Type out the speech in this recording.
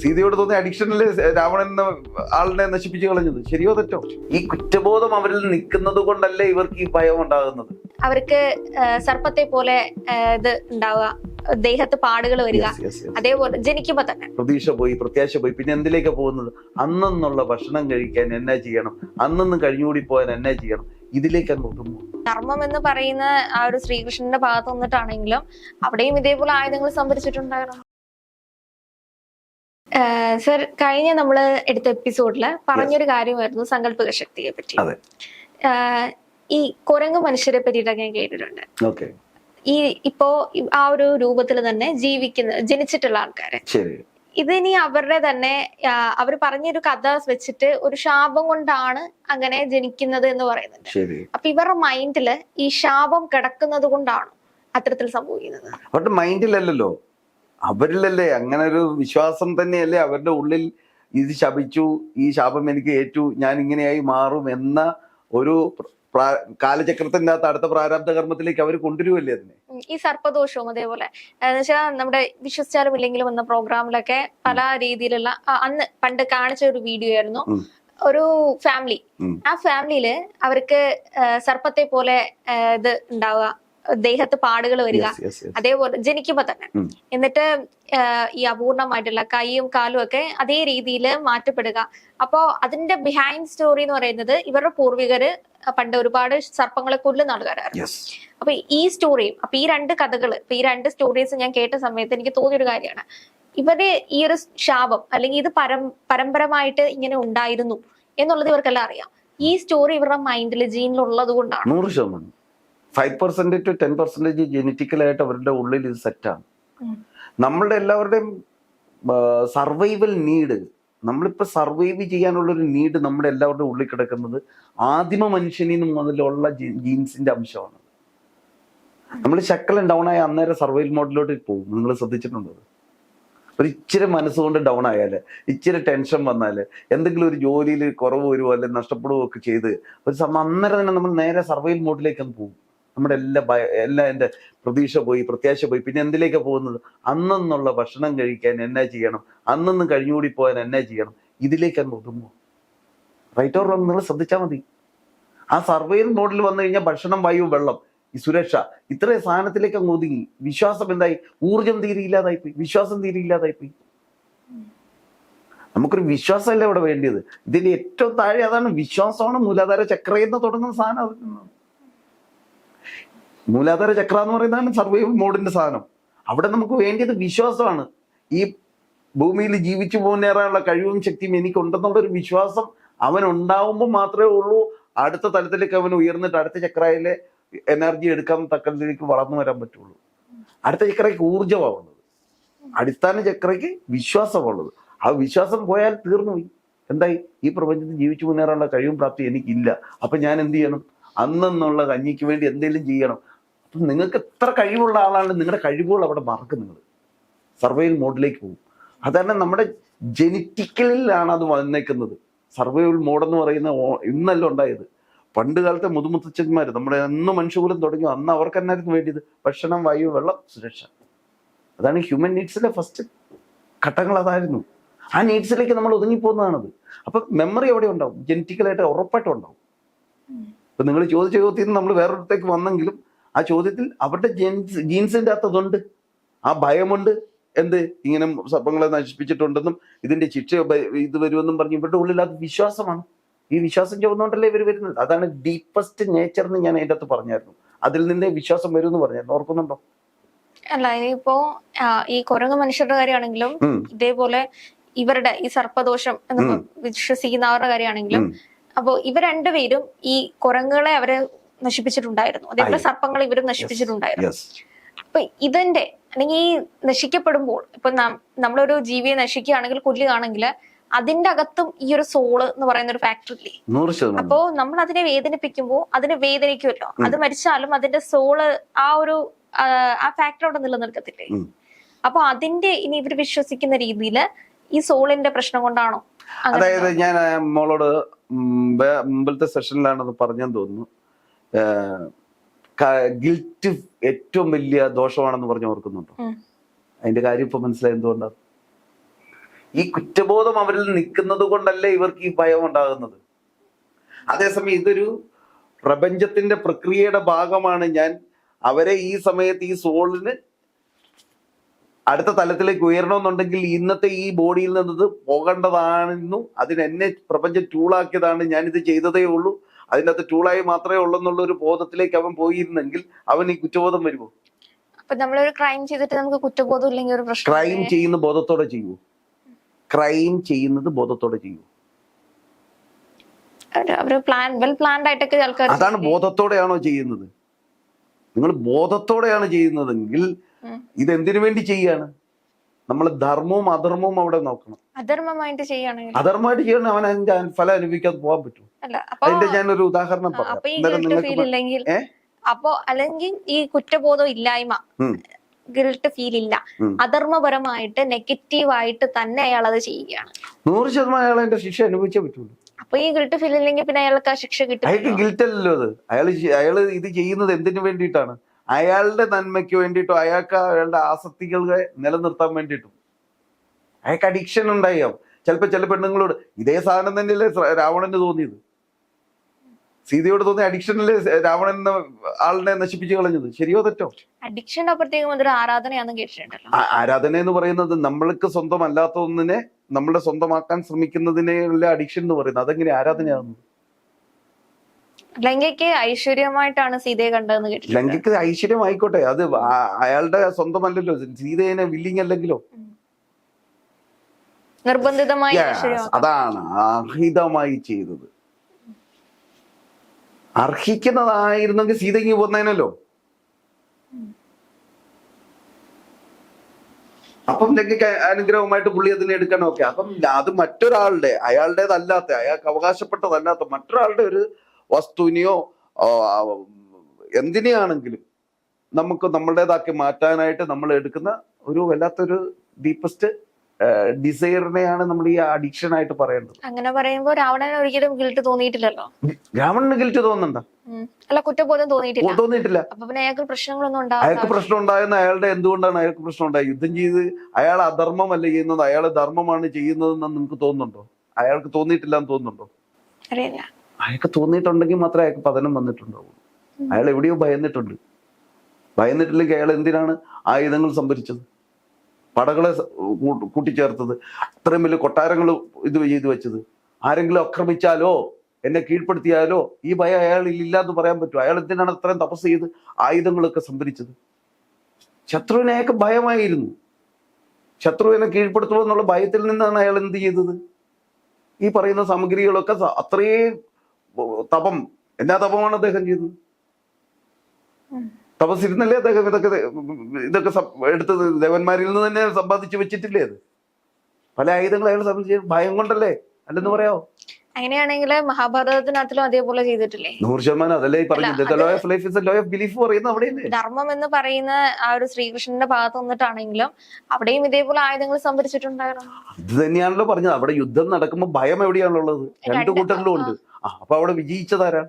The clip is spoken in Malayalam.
സീതയോട് തോന്നിയ അഡിക്ഷനിൽ രാവണൻ എന്ന ആളിനെ നശിപ്പിച്ചു കളഞ്ഞത്. ശരിയോ തെറ്റോ? ഈ കുറ്റബോധം അവരിൽ നിൽക്കുന്നത് കൊണ്ടല്ലേ ഇവർക്ക് ഈ ഭയം ഉണ്ടാകുന്നത്? അവർക്ക് സർപ്പത്തെ പോലെ ഇത് ഉണ്ടാവുക. ദേഹത്ത് പാടുകൾ വരിക. അതേപോലെ ജനിക്കുമ്പോ തന്നെ. പ്രതീക്ഷ പോയി പ്രത്യാശ പോയി. പിന്നെ എന്തിലേക്കാ പോകുന്നത്? അന്നെന്നുള്ള ഭക്ഷണം കഴിക്കാൻ എന്നാ ചെയ്യണം. അന്നൊന്നും കഴിഞ്ഞുകൂടി പോകാൻ എന്നാ ചെയ്യണം. ഇതിലേക്ക് അങ്ങ് ഒതുങ്ങും. ധർമ്മം എന്ന് പറയുന്ന ആ ഒരു ശ്രീകൃഷ്ണന്റെ ഭാഗത്ത് വന്നിട്ടാണെങ്കിലും അവിടെയും ഇതേപോലെ ആയുധങ്ങൾ സംഭരിച്ചിട്ടുണ്ടായിരുന്നു. സർ കഴിഞ്ഞ നമ്മൾ എടുത്ത എപ്പിസോഡിൽ പറഞ്ഞൊരു കാര്യമായിരുന്നു സങ്കല്പക ശക്തിയെ പറ്റി. ഈ കുരങ്ങ് മനുഷ്യരെ പറ്റിയിട്ടൊക്കെ ഞാൻ കേട്ടിട്ടുണ്ട്. ഈ ഇപ്പോ ആ ഒരു രൂപത്തിൽ തന്നെ ജീവിക്കുന്ന ജനിച്ചിട്ടുള്ള ആൾക്കാരെ. ഇതിനി അവരുടെ തന്നെ അവർ പറഞ്ഞൊരു കഥ വെച്ചിട്ട് ഒരു ശാപം കൊണ്ടാണ് അങ്ങനെ ജനിക്കുന്നത് എന്ന് പറയുന്നുണ്ട്. അപ്പൊ ഇവരുടെ മൈൻഡിൽ ഈ ശാപം കിടക്കുന്നത് കൊണ്ടാണ് അത്തരത്തിൽ സംഭവിക്കുന്നത്? അവരുടെ മൈൻഡിലല്ലല്ലോ. അവരിലല്ലേ? അങ്ങനെ ഒരു വിശ്വാസം തന്നെയല്ലേ അവരുടെ ഉള്ളിൽ ഇത് ശപിച്ചു ഈ ശാപം എനിക്ക് ഏറ്റു ഞാൻ ഇങ്ങനെയായി മാറും എന്ന ഒരു കാലചക്രത്തിന്റെ അകത്ത് അടുത്ത പ്രാരാബ്ധ കർമ്മത്തിലേക്ക് അവർ കൊണ്ടുവരുമല്ലേ അതിനെ? ഈ സർപ്പദോഷവും അതേപോലെ. എന്നുവെച്ചാൽ നമ്മുടെ വിശ്വസിച്ചാലും ഇല്ലെങ്കിലും വന്ന പ്രോഗ്രാമിലൊക്കെ പല രീതിയിലുള്ള അന്ന് പണ്ട് കാണിച്ച ഒരു വീഡിയോ ആയിരുന്നു. ഒരു ഫാമിലി. ആ ഫാമിലിയിൽ അവർക്ക് സർപ്പത്തെ പോലെ ഇത് ഉണ്ടാവുക. ദേഹത്ത് പാടുകൾ വരിക. അതേപോലെ ജനിക്കുമ്പോ തന്നെ. എന്നിട്ട് ഈ അപൂർണമായിട്ടുള്ള കൈയും കാലും ഒക്കെ അതേ രീതിയിൽ മാറ്റപ്പെടുക. അപ്പോ അതിന്റെ ബിഹൈൻഡ് സ്റ്റോറി എന്ന് പറയുന്നത് ഇവരുടെ പൂർവികര് പണ്ട് ഒരുപാട് സർപ്പങ്ങളെ കൊല്ലുന്ന ആൾക്കാരായിരുന്നു. അപ്പൊ ഈ സ്റ്റോറിയും അപ്പൊ ഈ രണ്ട് കഥകൾ ഇപ്പൊ ഈ രണ്ട് സ്റ്റോറീസ് ഞാൻ കേട്ട സമയത്ത് എനിക്ക് തോന്നിയൊരു കാര്യമാണ്. ഇവർ ഈ ഒരു ശാപം അല്ലെങ്കിൽ ഇത് പരം പരമ്പരമായിട്ട് ഇങ്ങനെ ഉണ്ടായിരുന്നു എന്നുള്ളത് ഇവർക്കെല്ലാം അറിയാം. ഈ സ്റ്റോറി ഇവരുടെ മൈൻഡിൽ ജീനിലുള്ളത് കൊണ്ടാണ്. നൂറ് ശതമാനം. Five percent to ten percentage ജനറ്റിക്കലായിട്ട് അവരുടെ ഉള്ളിൽ ഇത് സെറ്റാണ്. നമ്മളുടെ എല്ലാവരുടെയും സർവൈവൽ നീഡ് നമ്മളിപ്പോൾ സർവൈവ് ചെയ്യാനുള്ള ഒരു നീഡ് നമ്മുടെ എല്ലാവരുടെ ഉള്ളിൽ കിടക്കുന്നത് ആദിമ മനുഷ്യനിൽ നിന്ന് മുതലുള്ള ജീൻസിന്റെ അംശമാണ്. നമ്മൾ ശക്കലം ഡൗൺ ആയ അന്നേരം സർവൈവൽ മോഡിലോട്ട് പോകും. നിങ്ങൾ ശ്രദ്ധിച്ചിട്ടുണ്ടോ? ഒരു ഇച്ചിരി മനസ്സുകൊണ്ട് ഡൗൺ ആയാൽ ഇച്ചിരി ടെൻഷൻ വന്നാൽ എന്തെങ്കിലും ഒരു ജോലിയിൽ കുറവ് വരുമോ അല്ലെങ്കിൽ നഷ്ടപ്പെടുകയോ ഒക്കെ ചെയ്ത് ഒരു അന്നേരം തന്നെ നമ്മൾ നേരെ സർവൈവൽ മോഡിലേക്ക് അങ്ങ് പോകും. നമ്മുടെ എല്ലാ ഭയ എല്ലാ എന്റെ പ്രതീക്ഷ പോയി പ്രത്യാശ പോയി പിന്നെ എന്തിലേക്ക് പോകുന്നത്? അന്നെന്നുള്ള ഭക്ഷണം കഴിക്കാൻ എന്നാ ചെയ്യണം. അന്നൊന്നും കഴിഞ്ഞുകൂടി പോകാൻ എന്നാ ചെയ്യണം. ഇതിലേക്ക് അങ്ങ് ഒതുങ്ങും റൈറ്റ് ഓർ റോങ് നിങ്ങൾ ശ്രദ്ധിച്ചാൽ മതി. ആ സർവേയിൽ മോഡിൽ വന്നു കഴിഞ്ഞാൽ ഭക്ഷണം വായു വെള്ളം ഈ സുരക്ഷ ഇത്രയും സാധനത്തിലേക്ക് അങ്ങ് ഒതുങ്ങി. വിശ്വാസം എന്തായി? ഊർജം തീരെയില്ലാതായി പോയി. വിശ്വാസം തീരെയില്ലാതായി പോയി. നമുക്കൊരു വിശ്വാസമല്ല ഇവിടെ വേണ്ടിയത്? ഇതിന്റെ ഏറ്റവും താഴെ അതാണ് വിശ്വാസമാണ് മൂലാധാര ചക്രയെന്ന് തുടങ്ങുന്ന സാധനം മൂലാധാര ചക്ര എന്ന് പറയുന്നതാണ് സർവൈവൽ മോഡിന്റെ സാധനം. അവിടെ നമുക്ക് വേണ്ടിയത് വിശ്വാസമാണ്. ഈ ഭൂമിയിൽ ജീവിച്ചു മുന്നേറാനുള്ള കഴിവും ശക്തിയും എനിക്കുണ്ടെന്നുള്ള ഒരു വിശ്വാസം അവൻ ഉണ്ടാവുമ്പോൾ മാത്രമേ ഉള്ളൂ. അടുത്ത തലത്തിലേക്ക് അവൻ ഉയർന്നിട്ട് അടുത്ത ചക്രയിലെ എനർജി എടുക്കാൻ തക്കത്തിലേക്ക് വളർന്നു വരാൻ പറ്റുള്ളൂ. അടുത്ത ചക്രയ്ക്ക് ഊർജമാവുന്നത്. അടിസ്ഥാന ചക്രയ്ക്ക് വിശ്വാസമുള്ളത് ആ വിശ്വാസം പോയാൽ തീർന്നുപോയി. എന്തായി? ഈ പ്രപഞ്ചത്തിൽ ജീവിച്ചു മുന്നേറാനുള്ള കഴിവും പ്രാപ്തി എനിക്കില്ല. അപ്പൊ ഞാൻ എന്ത് ചെയ്യണം? അന്നെന്നുള്ള കഞ്ഞിക്ക് വേണ്ടി എന്തെങ്കിലും ചെയ്യണം. അപ്പം നിങ്ങൾക്ക് എത്ര കഴിവുള്ള ആളാണ് നിങ്ങളുടെ കഴിവുകൾ അവിടെ മറക്കും നിങ്ങൾ. സർവൈവൽ മോഡിലേക്ക് പോകും. അതുതന്നെ നമ്മുടെ ജനറ്റിക്കലിലാണ് അത് വന്നേക്കുന്നത്. സർവൈവൽ മോഡെന്ന് പറയുന്ന ഇന്നല്ല ഉണ്ടായത്. പണ്ട് കാലത്തെ മുതുമുത്തച്ഛന്മാർ നമ്മുടെ അന്ന് മനുഷ്യകുലം തുടങ്ങി അന്ന് അവർക്ക് എന്നായിരുന്നു വേണ്ടിയത്. ഭക്ഷണം വായു വെള്ളം സുരക്ഷ. അതാണ് ഹ്യൂമൻ നീഡ്സിലെ ഫസ്റ്റ് ഘട്ടങ്ങൾ അതായിരുന്നു. ആ നീഡ്സിലേക്ക് നമ്മൾ ഒതുങ്ങിപ്പോകുന്നതാണത്. അപ്പം മെമ്മറി എവിടെ ഉണ്ടാവും? ജനറ്റിക്കലായിട്ട് ഉറപ്പായിട്ടും ഉണ്ടാവും. ഇപ്പൊ നിങ്ങൾ ചോദിച്ച ചോദ്യത്തിൽ നിന്ന് നമ്മൾ വേറൊരിടത്തേക്ക് വന്നെങ്കിലും ആ ചോദ്യത്തിൽ അവരുടെ ജീൻസ് ജീൻസിന്റെ അത്തതുണ്ട് ആ ഭയമുണ്ട്. എന്ത്? ഇങ്ങനെ സർപ്പങ്ങളെ നശിപ്പിച്ചിട്ടുണ്ടെന്നും ഇതിന്റെ ശിക്ഷ ഇത് വരുമെന്നും പറഞ്ഞ് ഇവരുടെ ഉള്ളിൽ അത് വിശ്വാസമാണ്. ഈ വിശ്വാസം ചുവന്നുകൊണ്ടല്ലേ ഇവർ വരുന്നത്? അതാണ് ഡീപ്പസ്റ്റ് നേച്ചർ എന്ന് ഞാൻ അതിന്റെ അകത്ത് പറഞ്ഞായിരുന്നു. അതിൽ നിന്നേ വിശ്വാസം വരും എന്ന് പറഞ്ഞായിരുന്നു. ഓർക്കുന്നുണ്ടോ? അല്ല ഇപ്പോ ഈ കുരങ്ങ് മനുഷ്യരുടെ കാര്യമാണെങ്കിലും ഇതേപോലെ ഇവരുടെ ഈ സർപ്പദോഷം എന്ന്. വിശ്വസിക്കുന്നവരുടെ കാര്യമാണെങ്കിലും. അപ്പോ ഇവ രണ്ടുപേരും ഈ കുരങ്ങുകളെ അവർ നശിപ്പിച്ചിട്ടുണ്ടായിരുന്നു. അതേപോലെ സർപ്പങ്ങൾ ഇവരും നശിപ്പിച്ചിട്ടുണ്ടായിരുന്നു. അപ്പൊ ഇതിന്റെ അല്ലെങ്കിൽ ഈ നശിക്കപ്പെടുമ്പോൾ ഇപ്പൊ നമ്മളൊരു ജീവിയെ നശിക്കുകയാണെങ്കിൽ കൊല്ലുകയാണെങ്കിൽ അതിന്റെ അകത്തും ഈ ഒരു സോൾ എന്ന് പറയുന്ന ഒരു ഫാക്ടറി ഇല്ലേ? അപ്പോ നമ്മൾ അതിനെ വേദനിപ്പിക്കുമ്പോൾ അതിനെ വേദനിക്കുമല്ലോ. അത് മരിച്ചാലും അതിന്റെ സോൾ ആ ഒരു ആ, ഫാക്ടറി ഫാക്ടർ അവിടെ നിലനിൽക്കത്തില്ലേ? അപ്പൊ അതിന്റെ ഇനി ഇവർ വിശ്വസിക്കുന്ന രീതിയിൽ ഈ സോളിന്റെ പ്രശ്നം കൊണ്ടാണോ അതായത് ഞാൻ മോളോട് മുമ്പിലത്തെ സെഷനിലാണത് പറഞ്ഞെന്ന് തോന്നുന്നു. ഗിൽറ്റ് ഏറ്റവും വലിയ ദോഷമാണെന്ന് പറഞ്ഞ് ഓർക്കുന്നുണ്ടോ. അതിന്റെ കാര്യം ഇപ്പൊ മനസ്സിലായി എന്തുകൊണ്ടാണ് ഈ കുറ്റബോധം അവരിൽ നിൽക്കുന്നത് കൊണ്ടല്ലേ ഇവർക്ക് ഈ ഭയം ഉണ്ടാകുന്നത്. അതേസമയം ഇതൊരു പ്രപഞ്ചത്തിന്റെ പ്രക്രിയയുടെ ഭാഗമാണ്. ഞാൻ അവരെ ഈ സമയത്ത് ഈ സോളിന് അടുത്ത തലത്തിലേക്ക് ഉയരണമെന്നുണ്ടെങ്കിൽ ഇന്നത്തെ ഈ ബോഡിയിൽ നിന്നത് പോകേണ്ടതാണെന്നും അതിനെന്നെ പ്രപഞ്ചം ടൂളാക്കിയതാണ് ഞാൻ ഇത് ചെയ്തതേ ഉള്ളൂ. അതിന്റെ അകത്ത് ടൂളായി മാത്രമേ ഉള്ളൂ എന്നുള്ള ഒരു ബോധത്തിലേക്ക് അവൻ പോയിരുന്നെങ്കിൽ അവൻ ഈ കുറ്റബോധം വരുമോ? നമ്മളൊരു ക്രൈം ചെയ്തിട്ട് നമുക്ക് കുറ്റബോധം ഇല്ലെങ്കിൽ ഒരു പ്രശ്നം ക്രൈം ചെയ്യുന്ന ബോധത്തോടെ ചെയ്യൂ ക്രൈം ചെയ്യുന്നത് ബോധത്തോടെ ചെയ്യൂ അതാണ് ബോധത്തോടെയാണോ ചെയ്യുന്നത്? നിങ്ങൾ ബോധത്തോടെയാണ് ചെയ്യുന്നതെങ്കിൽ ഇത് ഇതെന്തിനു വേണ്ടി ചെയ്യാണ്? നമ്മൾ ധർമ്മവും അധർമ്മവും അവിടെ നോക്കണം. അധർമ്മമായിട്ട് ചെയ്യുകയാണെങ്കിൽ അധർമ്മമായിട്ട് ചെയ്യണം അവൻ അതിന്റെ ഫലം അനുഭവിക്കാതെ പോകാൻ പറ്റും അതിന്റെ ഞാനൊരു ഉദാഹരണം പറയാം. അപ്പൊ? അല്ലെങ്കിൽ ഈ കുറ്റബോധം ഇല്ലായ്മ ഗിൽട്ട് ഫീൽ ഇല്ല. അധർമ്മപരമായിട്ട് നെഗറ്റീവായിട്ട് തന്നെ അയാൾ അത് ചെയ്യുകയാണ്. നൂറ് ശതമാനം അയാൾ അതിന്റെ ശിക്ഷ അനുഭവിച്ചേ പറ്റുള്ളൂ. അപ്പൊ ഈ ഗിൽട്ട് ഫീൽ ഇല്ലെങ്കിൽ പിന്നെ അയാൾക്ക് ആ ശിക്ഷ അയാൾക്ക് കിട്ടും ഗിൽറ്റ് അല്ലല്ലോ അത്. അയാൾ അയാൾ ഇത് ചെയ്യുന്നത് എന്തിനു വേണ്ടിയിട്ടാണ്? അയാളുടെ നന്മയ്ക്ക് വേണ്ടിയിട്ടോ അയാൾക്ക് അയാളുടെ ആസക്തികളെ നിലനിർത്താൻ വേണ്ടിയിട്ടും. അയാൾക്ക് അഡിക്ഷൻ ഉണ്ടായോ. ചിലപ്പോൾ ചില പെണ്ണുങ്ങളോട് ഇതേ സാധനം തന്നെയല്ലേ രാവണന് തോന്നിയത്? സീതയോട് തോന്നിയ അഡിക്ഷനല്ലേ രാവണൻ എന്ന ആളിനെ നശിപ്പിച്ചു കളഞ്ഞത്? ശരിയോ തെറ്റോ? അഡിക്ഷൻ ആരാധനയാണെന്ന് കേട്ടിട്ടുണ്ടല്ലോ. ആരാധന എന്ന് പറയുന്നത് നമ്മൾക്ക് സ്വന്തമല്ലാത്ത ഒന്നിനെ നമ്മളെ സ്വന്തമാക്കാൻ ശ്രമിക്കുന്നതിനെ അഡിക്ഷൻ എന്ന് പറയുന്നത്. അതെങ്ങനെ ആരാധനയാകുന്നത്? ലങ്കയ്ക്ക് ഐശ്വര്യമായിട്ടാണ് സീതയെ കണ്ടതെന്ന് കേട്ടിട്ടുണ്ട്. ലങ്കയ്ക്ക് ഐശ്വര്യമായിക്കോട്ടെ. അത് അയാളുടെ സ്വന്തമല്ലല്ലോ. സീതയെ വില്ലിങ് അല്ലെങ്കിലോ? നിർബന്ധിതമായി അതാണ് അർഹിതമായി ചെയ്തത്. അർഹിക്കുന്നതായിരുന്നെങ്കിൽ സീതയ്ക്ക് പോന്നേനല്ലോ അപ്പം ലങ്കയ്ക്ക് അനുഗ്രഹമായിട്ട് പുള്ളി അതിനെ എടുക്കണം അപ്പം അത് മറ്റൊരാളുടെ അയാളുടേതല്ലാത്ത അയാൾക്ക് അവകാശപ്പെട്ടതല്ലാത്ത മറ്റൊരാളുടെ ഒരു വസ്തുവിനെയോ എന്തിനെയാണെങ്കിലും നമുക്ക് നമ്മുടേതാക്കി മാറ്റാനായിട്ട് നമ്മൾ എടുക്കുന്ന ഒരു വല്ലാത്തൊരു ഡീപ്പസ്റ്റ് ഡിസൈറിനെയാണ് നമ്മൾ ഈ അഡിക്ഷൻ ആയിട്ട് പറയേണ്ടത്. അങ്ങനെ പറയുമ്പോൾ രാവണന് ഒരിക്കലും ഗിൽട്ട് തോന്നിയിട്ടില്ലല്ലോ? രാവണന് ഗിൽറ്റ് തോന്നണ്ട. അല്ല കുറ്റബോധം തോന്നിയിട്ടില്ല. തോന്നിയിട്ടില്ല. അപ്പൊ പിന്നെ അയാൾക്ക് പ്രശ്നങ്ങളൊന്നും അയാൾക്ക് പ്രശ്നം ഉണ്ടായെന്ന് അയാളുടെ എന്തുകൊണ്ടാണ് അയാൾക്ക് പ്രശ്നം ഉണ്ടായത് യുദ്ധം ചെയ്ത് അയാൾ അധർമ്മമല്ല ചെയ്യുന്നത് അയാൾ ധർമ്മമാണ് ചെയ്യുന്നതെന്ന് നിങ്ങൾക്ക് തോന്നുന്നുണ്ടോ? അയാൾക്ക് തോന്നിയിട്ടില്ല എന്ന് തോന്നുന്നുണ്ടോ? അറിയില്ല. അയാൾക്ക് തോന്നിയിട്ടുണ്ടെങ്കിൽ മാത്രമേ അയാൾക്ക് പതനം വന്നിട്ടുണ്ടാവുള്ളൂ. അയാൾ എവിടെയോ ഭയന്നിട്ടുണ്ട്. ഭയന്നിട്ടില്ലെങ്കിൽ അയാൾ എന്തിനാണ് ആയുധങ്ങൾ സംഭരിച്ചത്? പടകളെ കൂട്ടിച്ചേർത്തത്? അത്രയും വലിയ കൊട്ടാരങ്ങൾ ഇത് ചെയ്തു വെച്ചത്? ആരെങ്കിലും ആക്രമിച്ചാലോ? എന്നെ കീഴ്പ്പെടുത്തിയാലോ? ഈ ഭയം അയാളില്ല എന്ന് പറയാൻ പറ്റുമോ അയാൾ എന്തിനാണ് അത്രയും തപസ് ചെയ്ത് ആയുധങ്ങളൊക്കെ സംഭരിച്ചത്? ശത്രുവിനെ അയാൾക്ക് ഭയമായിരുന്നു. ശത്രുവിനെ കീഴ്പ്പെടുത്തുമോ എന്നുള്ള ഭയത്തിൽ നിന്നാണ് അയാൾ എന്ത് ചെയ്തത്? ഈ പറയുന്ന സാമഗ്രികളൊക്കെ അത്രയും തപം. എന്നാ തപമാണ് അദ്ദേഹം ചെയ്തത്. തപസ്സിരുന്നല്ലേ അദ്ദേഹം ഇതൊക്കെ ഇതൊക്കെ എടുത്ത് എടുത്തത്? ദേവന്മാരിൽ നിന്ന് തന്നെ സമ്പാദിച്ചു വെച്ചിട്ടില്ലേ അത്? പല ആയുധങ്ങൾ അയാൾ സംബന്ധിച്ച് ഭയം കൊണ്ടല്ലേ? അല്ലെന്ന് പറയാമോ അങ്ങനെയാണെങ്കിൽ മഹാഭാരതത്തിനകത്തിലും അതേപോലെ ചെയ്തിട്ടില്ലേ? നൂറ് ശതമാനം അതല്ലേ പറയുന്നത് ധർമ്മം എന്ന് പറയുന്ന ആ ഒരു ശ്രീകൃഷ്ണന്റെ ഭാഗത്ത് നിന്നിട്ടാണെങ്കിലും അവിടെയും ഇതേപോലെ ആയുധങ്ങൾ സംഭരിച്ചിട്ടുണ്ടായിരുന്നു. ഇത് തന്നെയാണല്ലോ പറഞ്ഞത്. അവിടെ യുദ്ധം നടക്കുമ്പോൾ ഭയം എവിടെയാണുള്ളത്? രണ്ടു കൂട്ടറിലും ഉണ്ട്. ആ അപ്പൊ അവിടെ വിജയിച്ചതാരാ